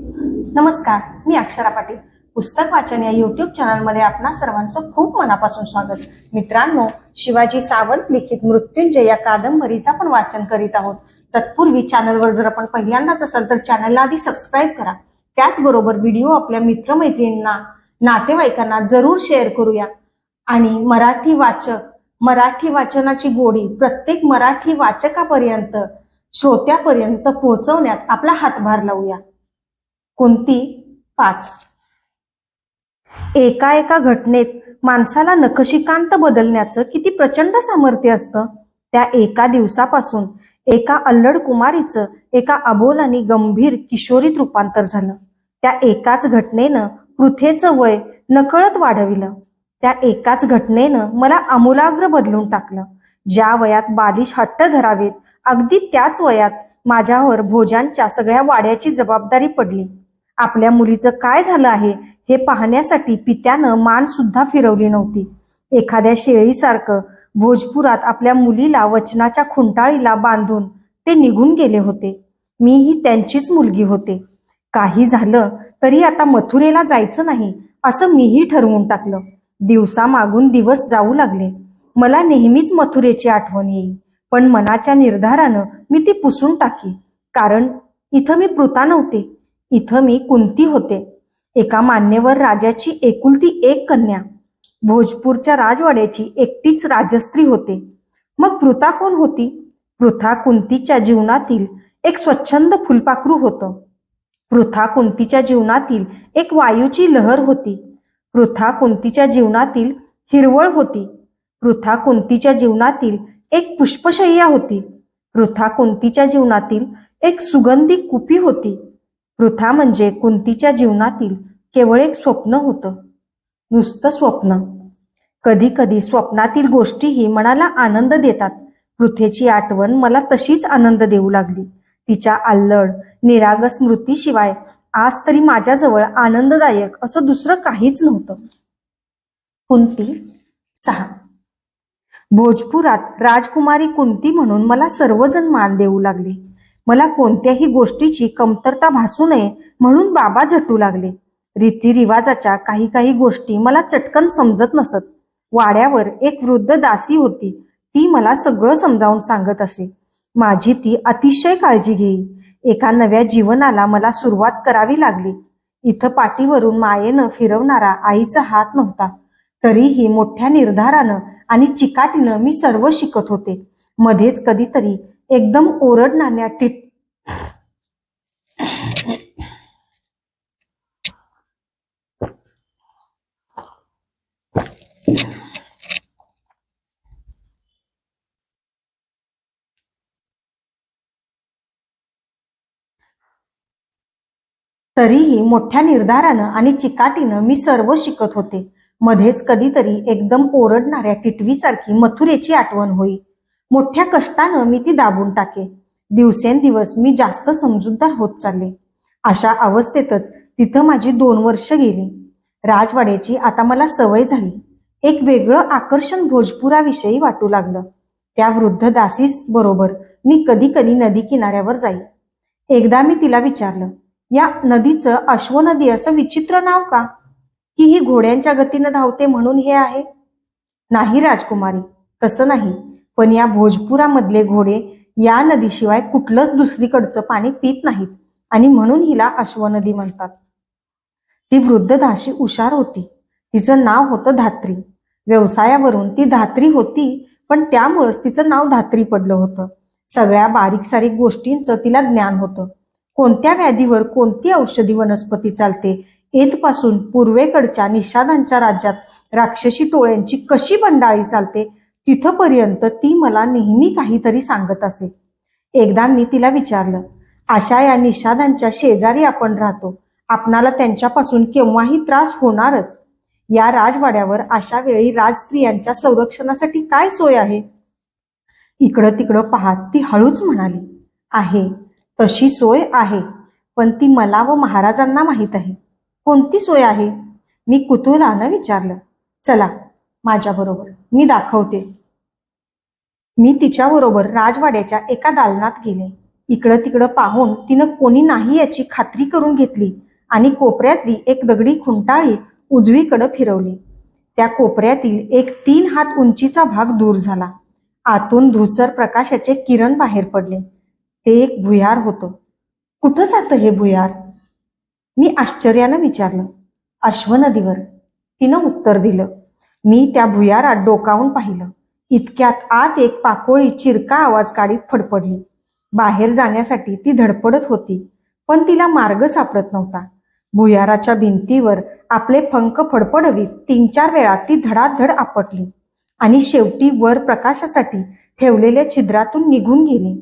नमस्कार मी अक्षरा पाटील. पुस्तक वाचन या युट्यूब चॅनलमध्ये आपणा सर्वांचं खूप मनापासून स्वागत. मित्रांनो शिवाजी सावंत लिखित मृत्युंजय या कादंबरीचा आपण वाचन करीत आहोत. तत्पूर्वी चॅनलवर जर आपण पहिल्यांदाच असाल तर चॅनलला आधी सबस्क्राईब करा. त्याचबरोबर व्हिडिओ आपल्या मित्रमैत्रिणींना नातेवाईकांना जरूर शेअर करूया. आणि मराठी वाचक मराठी वाचनाची गोडी प्रत्येक मराठी वाचकापर्यंत श्रोत्यापर्यंत पोहोचवण्यात आपला हातभार लावूया. कोणती? पाच. एका एका घटनेत माणसाला नखशिकांत बदलण्याचं किती प्रचंड सामर्थ्य असतं? त्या एका दिवसापासून एका अल्लड कुमारीचं एका अबोल आणि गंभीर किशोरीत रूपांतर झालं. त्या एकाच घटनेनं पृथेचं वय नकळत वाढविलं. त्या एकाच घटनेनं मला आमूलाग्र बदलून टाकलं. ज्या वयात बालिश हट्ट धरावेत अगदी त्याच वयात माझ्यावर भोजांच्या सगळ्या वाड्याची जबाबदारी पडली. आपल्या मुलीचं काय झालं आहे हे पाहण्यासाठी पित्यानं मान सुद्धा फिरवली नव्हती. एखाद्या शेळीसारखं भोजपुरात आपल्या मुलीला वचनाच्या खुंटाळीला बांधून ते निघून गेले होते. मीही त्यांचीच मुलगी होते. काही झालं तरी आता मथुरेला जायचं नाही असं मीही ठरवून टाकलं. दिवसा मागून दिवस जाऊ लागले. मला नेहमीच मथुरेची आठवण येईल पण मनाच्या निर्धारानं मी ती पुसून टाकी. कारण इथं मी पृता नव्हते. इथं मी कुंती होते. एका मान्यवर राजाची एकुलती एक कन्या. भोजपूरच्या राजवाड्याची एकटीच राजस्त्री होते. मग पृथा कोण होती? पृथा कुंतीच्या जीवनातील एक स्वच्छंद फुलपाखरू होतं. पृथा कुंतीच्या जीवनातील एक वायूची लहर होती. पृथा कुंतीच्या जीवनातील हिरवळ होती. पृथा कुंतीच्या जीवनातील एक पुष्पशय्या होती. पृथा कुंतीच्या जीवनातील एक सुगंधी कुपी होती. पृथा म्हणजे कुंतीच्या जीवनातील केवळ एक स्वप्न होतं. नुसतं स्वप्न. कधी कधी स्वप्नातील गोष्टीही मनाला आनंद देतात. पृथेची आठवण मला तशीच आनंद देऊ लागली. तिच्या आल्लड निराग स्मृतीशिवाय आज तरी माझ्याजवळ आनंददायक असं दुसरं काहीच नव्हतं. कुंती सहा. भोजपुरात राजकुमारी कुंती म्हणून मला सर्वजण मान देऊ लागले. मला कोणत्याही गोष्टीची कमतरता भासू नये म्हणून बाबा झटू लागले. रीतिरिवाजाच्या काही काही गोष्टी मला चटकन समजत नसत. वाड्यावर एक वृद्ध दासी होती. ती मला सगळं समजावून सांगत असे. माझी ती अतिशय काळजी घेई. एका नव्या जीवनाला मला सुरुवात करावी लागली. इथं पाठीवरून मायेनं फिरवणारा आईचा हात नव्हता. तरीही मोठ्या निर्धारानं आणि चिकाटीनं मी सर्व शिकत होते. मध्येच कधीतरी एकदम ओरडणाऱ्या टिट तरीही मोठ्या निर्धारानं आणि चिकाटीनं मी सर्व शिकत होते. मध्येच कधीतरी एकदम ओरडणाऱ्या टिटवीसारखी मथुरेची आठवण होई. मोठ्या कष्टानं मी ती दाबून टाके. दिवसेंदिवस मी जास्त समजूतदार होत चालले. अशा अवस्थेतच तिथं माझी दोन वर्ष गेली. राजवाड्याची आता मला सवय झाली. एक वेगळं आकर्षण भोजपुराविषयी वाटू लागलं. त्या वृद्ध दासीस बरोबर मी कधी कधी नदी किनाऱ्यावर जाई. एकदा मी तिला विचारलं या नदीचं अश्वनदी असं विचित्र नाव का? की ही घोड्यांच्या गतीनं धावते म्हणून हे आहे? नाही राजकुमारी तसं नाही. पण या भोजपुरामधले घोडे या नदीशिवाय कुठलंच दुसरीकडचं पाणी पित नाहीत आणि म्हणून हिला अश्व नदी म्हणतात. ती वृद्ध धाशी हुशार होती. तिचं नाव होतं धात्री. व्यवसायावरून ती धात्री होती पण त्यामुळंच तिचं नाव धात्री पडलं होतं. सगळ्या बारीक सारीक गोष्टींचं तिला ज्ञान होतं. कोणत्या व्याधीवर कोणती औषधी वनस्पती चालते येथपासून पूर्वेकडच्या निषादांच्या राज्यात राक्षसी टोळ्यांची कशी बंडाळी चालते तिथपर्यंत ती मला नेहमी काहीतरी सांगत असे. एकदा मी तिला विचारलं अशा या निषादांच्या शेजारी आपण राहतो. आपणाला त्यांच्यापासून केव्हाही त्रास होणारच. या राजवाड्यावर अशा वेळी राजस्त्रियांच्या संरक्षणासाठी काय सोय आहे? इकडं तिकडं पाहत ती हळूच म्हणाली आहे तशी सोय आहे पण ती मला व महाराजांना माहीत आहे. कोणती सोय आहे? मी कुतूहलानं विचारलं चला माझ्याबरोबर. मी दाखवते. मी तिच्याबरोबर राजवाड्याच्या एका दालनात गेले. इकडं तिकडं पाहून तिनं कोणी नाही याची खात्री करून घेतली आणि कोपऱ्यातली एक दगडी खुंटाळी उजवीकडं फिरवली. त्या कोपऱ्यातील एक तीन हात उंचीचा भाग दूर झाला. आतून धुसर प्रकाशाचे किरण बाहेर पडले. ते एक भुयार होतं. कुठं जातं हे भुयार? मी आश्चर्यानं विचारलं. अश्व नदीवर तिनं उत्तर दिलं. मी त्या भुयारात डोकावून पाहिलं. इतक्यात आत एक पाकोळी चिरका आवाज काढीत फडफडली. बाहेर जाण्यासाठी ती धडपडत होती पण तिला मार्ग सापडत नव्हता. भुयाराच्या भिंतीवर आपले पंख फडफडवीत तीन चार वेळा ती धडाधड आपटली आणि शेवटी वर प्रकाशासाठी ठेवलेल्या छिद्रातून निघून गेली.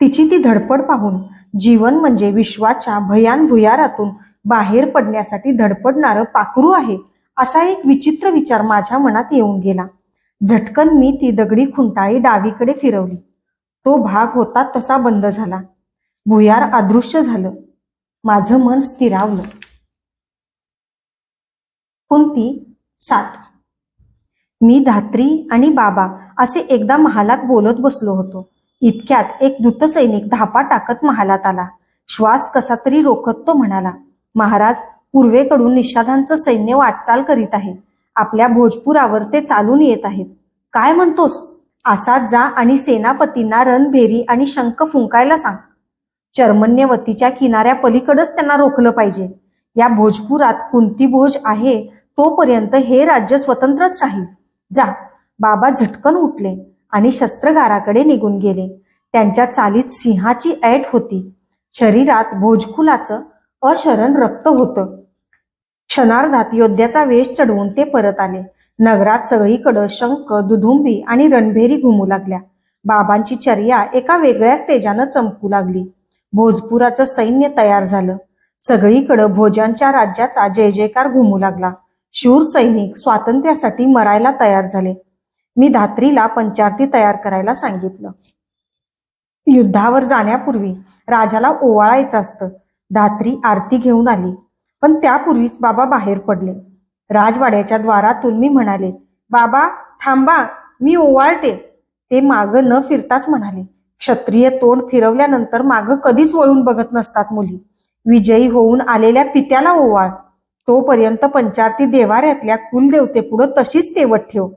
तिची ती धडपड पाहून जीवन म्हणजे विश्वाच्या भयान भुयारातून बाहेर पडण्यासाठी धडपडणारं पाखरू आहे असा एक विचित्र विचार माझ्या मनात येऊन गेला. झटकन मी ती दगडी खुंटाळी डावीकडे फिरवली. तो भाग होता तसा बंद झाला. भुयार अदृश्य झालं. माझं मन स्थिरावलं. कुंती सात. मी धात्री आणि बाबा असे एकदा महालात बोलत बसलो होतो. इतक्यात एक दूतसैनिक धापा टाकत महालात आला. श्वास कसा तरी रोखत तो म्हणाला महाराज पूर्वेकडून निषादांचं सैन्य वाटचाल करीत आहे. आपल्या भोजपुरावर ते चालून येत आहेत. काय म्हणतोस? आसाद जा आणि सेनापतींना रणभेरी आणि शंख फुंकायला सांग. चर्मण्यवतीच्या किनाऱ्या पलीकडच त्यांना रोखलं पाहिजे. या भोजपुरात कुंती भोज आहे तोपर्यंत हे राज्य स्वतंत्रच राहील. जा. बाबा झटकन उठले आणि शस्त्रगाराकडे निघून गेले. त्यांच्या चालीत सिंहाची ऐट होती. शरीरात भोजकुलाचं अशरण रक्त होतं. क्षणार्धात योद्ध्याचा वेश चढवून ते परत आले. नगरात सगळीकडं शंख दुधुंबी आणि रणभेरी घुमू लागल्या. बाबांची चर्या एका वेगळ्याच तेजानं चमकू लागली. भोजपुराचं सैन्य तयार झालं. सगळीकडं भोजांच्या राज्याचा जय जयकार घुमू लागला. शूर सैनिक स्वातंत्र्यासाठी मरायला तयार झाले. मी धात्रीला पंचारती तयार करायला सांगितलं. युद्धावर जाण्यापूर्वी राजाला ओवाळायचं असतं. धात्री आरती घेऊन आली. पण त्यापूर्वीच बाबा बाहेर पडले. राजवाड्याच्या द्वारातून मी म्हणाले बाबा थांबा मी ओवाळते. ते माग न फिरताच म्हणाले क्षत्रिय तोंड फिरवल्यानंतर माग कधीच वळून बघत नसतात मुली. विजयी होऊन आलेल्या पित्याला ओवाळ. तोपर्यंत पंचारती देवाऱ्यातल्या कुलदेवतेपुढं तशीच तेवट ठेव.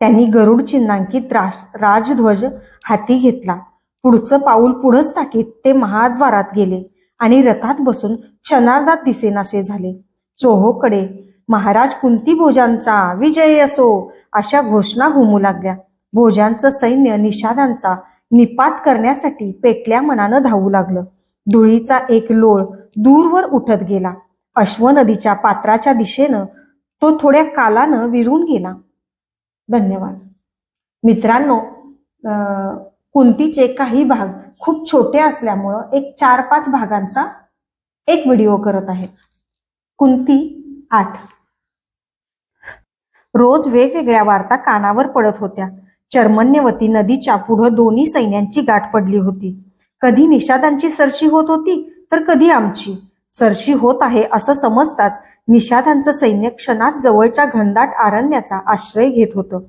त्यांनी गरुड चिन्हांकित राज राजध्वज हाती घेतला. पुढचं पाऊल पुढंच टाकीत ते महाद्वारात गेले. आणि रथात बसून क्षणार्धात दिसेनासे झाले. चोहोकडे महाराज कुंती भोजांचा विजय असो अशा घोषणा घुमू लागल्या. भोजांचं सैन्य निषादांचा निपात करण्यासाठी पेटल्या मनानं धावू लागलं. धुळीचा एक लोळ दूरवर उठत गेला. अश्व नदीच्या पात्राच्या दिशेनं तो थोड्या कालानं विरून गेला. धन्यवाद. मित्रांनो अं, कुंतीचे काही भाग खूप छोटे असल्यामुळं एक चार पाच भागांचा एक व्हिडिओ करत आहे. कुंती आठ. रोज वेगवेगळ्या वार्ता कानावर पडत होत्या. चर्मन्यवती नदीच्या पुढं दोन्ही सैन्यांची गाठ पडली होती. कधी निषादांची सरशी होत होती तर कधी आमची. सरशी होत आहे असं समजताच निषादांचं सैन्य क्षणात जवळच्या घनदाट आरण्याचा आश्रय घेत होतं.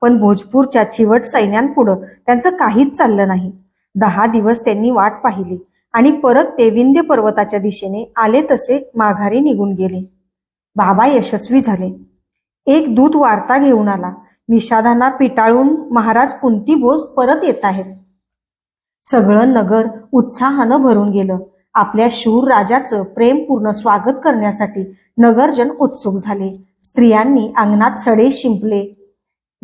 पण भोजपूरच्या चिवट सैन्यांपुढं त्यांचं काहीच चाललं नाही. दहा दिवस त्यांनी वाट पाहिली आणि परत ते विंध्य पर्वताच्या दिशेने आले तसे माघारी निघून गेले. बाबा यशस्वी झाले. एक दूत वार्ता घेऊन आला. निषादांना पिटाळून महाराज कुंती बोस परत येत आहेत. सगळं नगर उत्साहानं भरून गेलं. आपल्या शूर राजाचं प्रेमपूर्ण स्वागत करण्यासाठी नगरजन उत्सुक झाले. स्त्रियांनी अंगणात सडे शिंपले.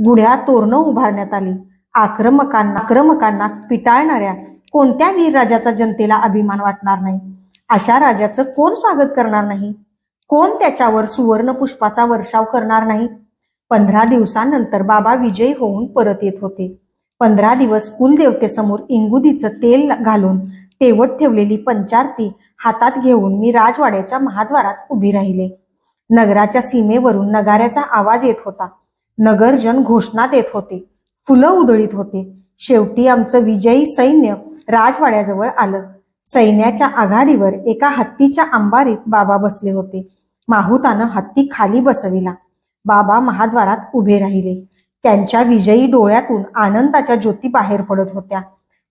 गुढ्या तोरणं उभारण्यात आली. आक्रमकांना आक्रमकांना पिटाळणाऱ्या कोणत्या वीर राजाचा जनतेला अभिमान वाटणार नाही? अशा राजाचं कोण स्वागत करणार नाही? कोण त्याच्यावर सुवर्ण पुष्पाचा वर्षाव करणार नाही? पंधरा दिवसानंतर बाबा विजयी होऊन परत येत होते. पंधरा दिवस कुलदेवतेसमोर इंगुदीचं तेल घालून तेवट ठेवलेली पंचारती हातात घेऊन मी राजवाड्याच्या महाद्वारात उभी राहिले. नगराच्या सीमेवरून नगाऱ्याचा आवाज येत होता. नगरजन घोषणा देत होते. फुलं उधळीत होते. शेवटी आमचं विजयी सैन्य राजवाड्याजवळ आलं. सैन्याच्या आघाडीवर एका हत्तीच्या अंबारीत बाबा बसले होते. माहुतानं हत्ती खाली बसविला. बाबा महाद्वारात उभे राहिले. त्यांच्या विजयी डोळ्यातून आनंदाच्या ज्योती बाहेर पडत होत्या.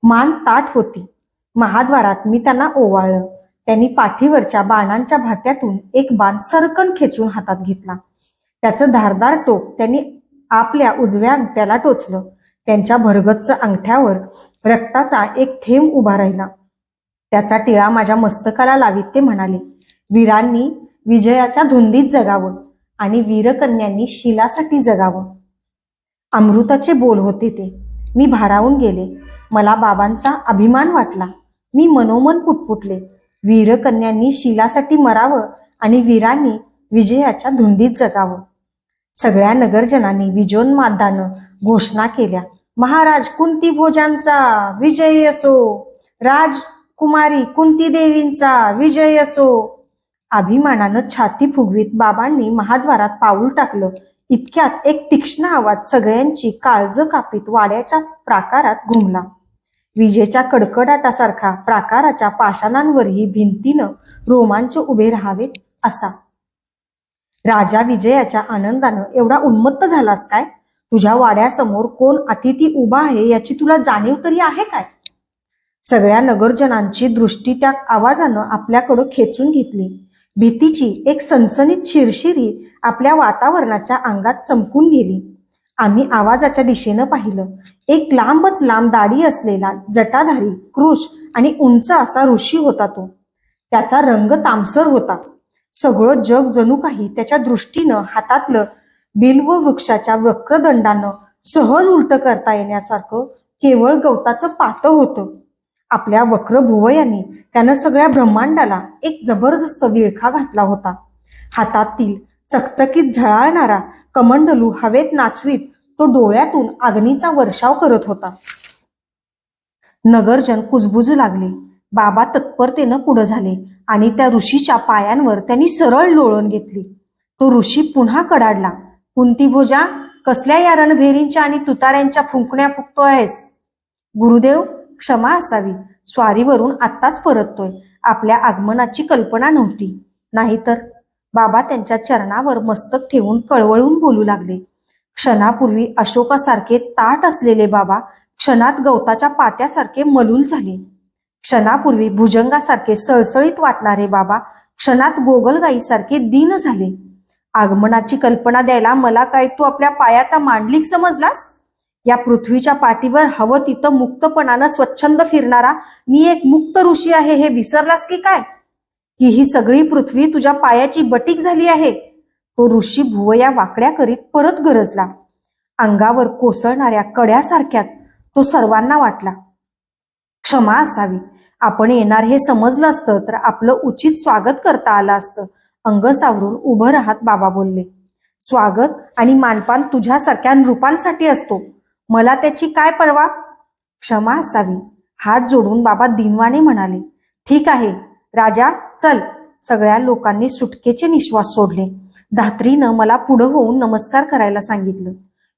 मान ताट होती. महाद्वारात मी त्यांना ओवाळलं. त्यांनी पाठीवरच्या बाणांच्या भात्यातून एक बाण सरकन खेचून हातात घेतला. त्याचं धारदार टोक त्यांनी आपल्या उजव्या अंगठ्याला टोचलं. त्यांच्या भरगच्च अंगठ्यावर रक्ताचा एक थेंब उभा राहिला. त्याचा टिळा माझ्या मस्तकाला लावीत ते म्हणाले वीरांनी विजयाच्या धुंदीत जगावं आणि वीरकन्यांनी शिलासाठी जगावं. अमृताचे बोल होते ते. मी भारावून गेले. मला बाबांचा अभिमान वाटला. मी मनोमन पुटपुटले. वीरकन्यांनी शिलासाठी मरावं आणि वीरांनी विजयाच्या धुंदीत जगावं. सगळ्या नगरजनांनी विजोन्मादानं घोषणा केल्या. महाराज कुंती भोजांचा विजय असो राजकुमारी कुंती देवींचा विजय असो. अभिमानानं छाती फुगवीत बाबांनी महाद्वारात पाऊल टाकलं. इतक्यात एक तीक्ष्ण आवाज सगळ्यांची काळज कापीत वाड्याच्या प्राकारात घुमला. विजेच्या कडकडाटासारखा प्राकाराच्या पाषाणांवरही भिंतीनं रोमांच उभे राहावेत असा. राजा विजयाच्या आनंदानं एवढा उन्मत्त झालास काय? तुझ्या वाड्यासमोर कोण अतिथी उभा आहे याची तुला जाणीव तरी आहे काय? सगळ्या नगरजनांची दृष्टी त्या आवाजानं आपल्याकडं खेचून घेतली. भीतीची एक सनसनीत शिरशिरी आपल्या वातावरणाच्या अंगात चमकून गेली. आम्ही आवाजाच्या दिशेनं पाहिलं. एक लांबच लांब दाढी असलेला जटाधारी कृष आणि उंच असा ऋषी होता तो. त्याचा रंग तामसर होता. सगळं जग जणू काही त्याच्या दृष्टीनं हातातलं बिल्व वृक्षाच्या वक्रदंडानं सहज उलट करता येण्यासारखं केवळ गवताचं पातं होतं. आपल्या वक्र भुवयांनी त्यानं सगळ्या ब्रह्मांडाला एक जबरदस्त विळखा घातला होता. हातातील चकचकीत झळाळणारा कमंडलू हवेत नाचवीत तो डोळ्यातून अग्नीचा वर्षाव करत होता. नगरजन कुजबुजू लागले. बाबा तत्परतेनं पुढे झाले आणि त्या ऋषीच्या पायांवर त्यांनी सरळ लोळण घेतली. तो ऋषी पुन्हा कडाडला कुंती भोजा कसल्या या रणभेरींच्या आणि तुताऱ्यांच्या फुंकण्या फुकतोयस गुरुदेव क्षमा असावी. स्वारीवरून आत्ताच परततोय. आपल्या आगमनाची कल्पना नव्हती. नाहीतर? बाबा त्यांच्या चरणावर मस्तक ठेवून कळवळून बोलू लागले. क्षणापूर्वी अशोकासारखे ताट असलेले बाबा क्षणात गवताच्या पात्यासारखे मलूल झाले. क्षणापूर्वी भुजंगासारखे सळसळीत वाटणारे बाबा क्षणात गोगलगाईसारखे दीन झाले. आगमनाची कल्पना द्यायला मला काय तू आपल्या पायाचा मांडलिक समजलास? या पृथ्वीच्या पाठीवर हवं तिथं मुक्तपणानं स्वच्छंद फिरणारा मी एक मुक्त ऋषी आहे हे विसरलास की काय? की ही सगळी पृथ्वी तुझ्या पायाची बटीक झाली आहे. तो ऋषी भुवया वाकड्या करीत परत गरजला. अंगावर कोसळणाऱ्या कड्यासारख्यात तो सर्वांना वाटला. क्षमा असावी. आपण येणार हे समजलं असतं तर आपलं उचित स्वागत करता आलं असतं. अंग सावरून उभं राहत बाबा बोलले स्वागत आणि मानपान तुझ्यासारख्या नृपांसाठी असतो. मला त्याची काय परवा? क्षमा असावी. हात जोडून बाबा दिनवाने म्हणाले ठीक आहे राजा चल. सगळ्या लोकांनी सुटकेचे निश्वास सोडले. धात्रीनं मला पुढं होऊन नमस्कार करायला सांगितलं.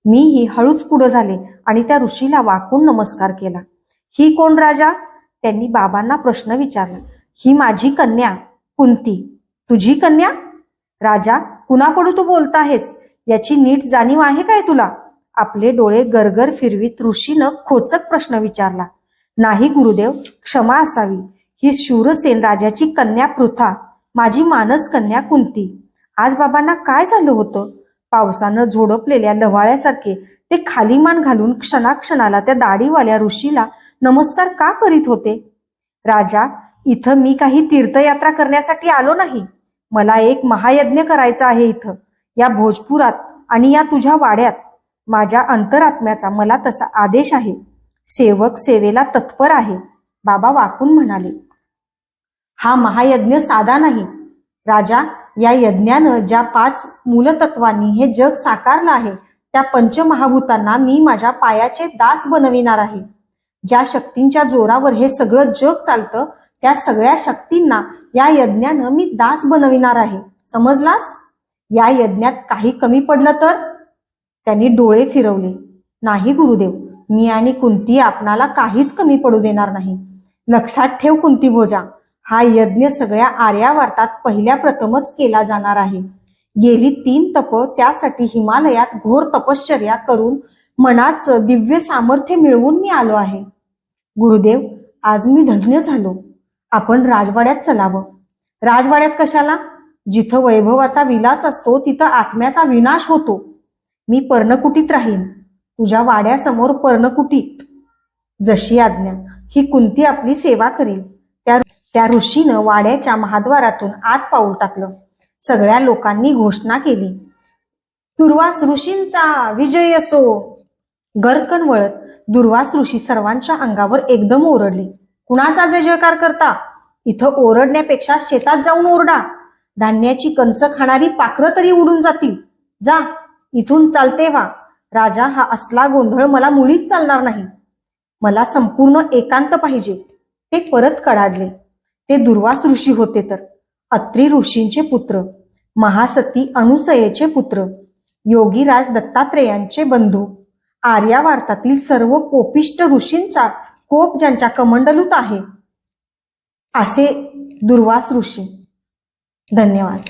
मीही हळूच पुढं झाले आणि त्या ऋषीला वाकून नमस्कार केला. ही कोण राजा? त्यांनी बाबांना प्रश्न विचारला ही माझी कन्या कुंती तुझी कन्या? राजा कुणाकडू तू बोलत आहेस? याची नीट जाणीव आहे काय तुला? आपले डोळे गरगर फिरवीत ऋषीनं खोचक प्रश्न विचारला. नाही गुरुदेव क्षमा असावी. ही शूरसेन राजाची कन्या पृथा माझी मानस कन्या कुंती. आज बाबांना काय झालं होतं? पावसानं झोडपलेल्या लव्हाळ्यासारखे ते खाली मान घालून क्षणाक्षणाला त्या दाढीवाल्या ऋषीला नमस्कार का करीत होते? राजा इथं मी काही तीर्थयात्रा करण्यासाठी आलो नाही. मला एक महायज्ञ करायचा आहे इथं. या भोजपुरात आणि या तुझ्या वाड्यात. माझ्या अंतरात्म्याचा मला तसा आदेश आहे. सेवक सेवेला तत्पर आहे. बाबा वाकून म्हणाले. हा महायज्ञ साधा नाही. राजा या यज्ञानं ज्या पाच मूलतत्वांनी हे जग साकारलं आहे त्या पंचमहाभूतांना मी माझ्या पायाचे दास बनविणार आहे. ज्या शक्तींच्या जोरावर हे सगळं जग चालतं त्या सगळ्या शक्तींना या यज्ञानं मी दास बनविणार आहे. समजलास? या यज्ञात काही कमी पडलं तर? त्यांनी डोळे फिरवले. नाही गुरुदेव. मी आणि कुंती आपणाला काहीच कमी पडू देणार नाही. लक्षात ठेव कुंती भोजा. हा यज्ञ सगळ्या आर्यावर्तात पहिल्या प्रथमच केला जाणार आहे. गेली तीन तप त्यासाठी हिमालयात घोर तपश्चर्या करून मनाचं दिव्य सामर्थ्य मिळवून मी आलो आहे. गुरुदेव आज मी धन्य झालो. आपण राजवाड्यात चलावं. राजवाड्यात कशाला? जिथं वैभवाचा विलास असतो तिथं आत्म्याचा विनाश होतो. मी पर्णकुटीत राहीन. तुझ्या वाड्यासमोर पर्णकुटीत. जशी आज्ञा ही कुंती आपली सेवा करेल. त्या त्या ऋषीनं वाड्याच्या महाद्वारातून आत पाऊल टाकलं. सगळ्या लोकांनी घोषणा केली. दुर्वास ऋषींचा विजय असो गरकन वळत दुर्वास ऋषी सर्वांच्या अंगावर एकदम ओरडले. कुणाचा जय जयकार करता? इथं ओरडण्यापेक्षा शेतात जाऊन ओरडा. धान्याची कणस खाणारी पाखरं तरी उडून जातील. जा इथून चालते वा राजा हा असला गोंधळ मला मुळीच चालणार नाही. मला संपूर्ण एकांत पाहिजे. ते परत कडाडले. ते दुर्वास ऋषी होते तर. अत्री ऋषींचे पुत्र. महासती अनुसयेचे पुत्र. योगीराज दत्तात्रेयांचे बंधू. आर्यावार्तातील सर्व कोपिष्ट ऋषींचा कोप ज्यांच्या कमंडलूत आहे. असे दुर्वास ऋषी. धन्यवाद.